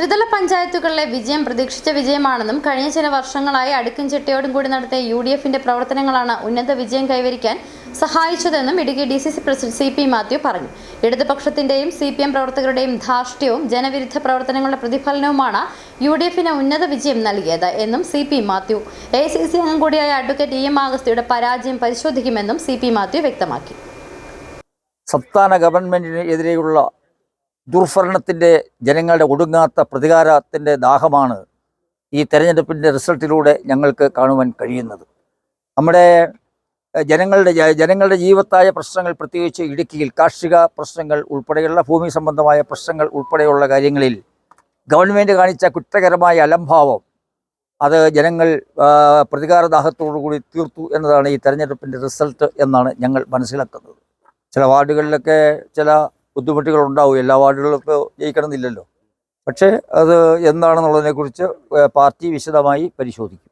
ത്രിതല പഞ്ചായത്തുകളിലെ വിജയം പ്രതീക്ഷിച്ച വിജയമാണെന്നും കഴിഞ്ഞ ചില വർഷങ്ങളായി അടുക്കും ചിട്ടയോടും കൂടി നടത്തിയ യു ഡി എഫിന്റെ പ്രവർത്തനങ്ങളാണ് ഉന്നത വിജയം കൈവരിക്കാൻ സഹായിച്ചതെന്നും Idukki D C C president C P Mathew പറഞ്ഞു. ഇടതുപക്ഷത്തിന്റെയും സി പി എം പ്രവർത്തകരുടെയും ധാർഷ്ട്യവും ജനവിരുദ്ധ പ്രവർത്തനങ്ങളുടെ പ്രതിഫലനവുമാണ് യു ഡി എഫിന് ഉന്നത വിജയം നൽകിയത് എന്നും C P Mathew A C C അംഗം കൂടിയായ അഡ്വക്കേറ്റ് ഇ എം ആഗസ്തിയുടെ പരാജയം പരിശോധിക്കുമെന്നും സി പി മാത്യു വ്യക്തമാക്കി. സംസ്ഥാന ഗവൺമെന്റിന് എതിരെയുള്ള ദുർഭരണത്തിന്റെ ജനങ്ങളുടെ ഒടുങ്ങാത്ത പ്രതികാരത്തിന്റെ ദാഹമാണ് ഈ തെരഞ്ഞെടുപ്പിന്റെ റിസൾട്ടിലൂടെ ഞങ്ങൾക്ക് കാണുവാൻ കഴിയുന്നത്. നമ്മുടെ ജനങ്ങളുടെ ജനങ്ങളുടെ ജീവത്തായ പ്രശ്നങ്ങൾ പ്രത്യേകിച്ച് ഇടുക്കിയിൽ കാർഷിക പ്രശ്നങ്ങൾ ഉൾപ്പെടെയുള്ള ഭൂമി സംബന്ധമായ പ്രശ്നങ്ങൾ ഉൾപ്പെടെയുള്ള കാര്യങ്ങളിൽ ഗവൺമെന്റ് കാണിച്ച കുറ്റകരമായ അലംഭാവം അത് ജനങ്ങൾ പ്രതികാര പ്രതികാരദാഹത്തോടു കൂടി തീർത്തു എന്നതാണ് ഈ തെരഞ്ഞെടുപ്പിന്റെ റിസൾട്ട് എന്നാണ് ഞങ്ങൾ മനസ്സിലാക്കുന്നത്. ചില വാർഡുകളിലൊക്കെ ചില ബുദ്ധിമുട്ടുകൾ ഉണ്ടാവും എല്ലാ വാർഡുകളും ഇപ്പോൾ ജയിക്കണമെന്നില്ലല്ലോ. പക്ഷേ അത് എന്താണെന്നുള്ളതിനെക്കുറിച്ച് പാർട്ടി വിശദമായി പരിശോധിക്കും.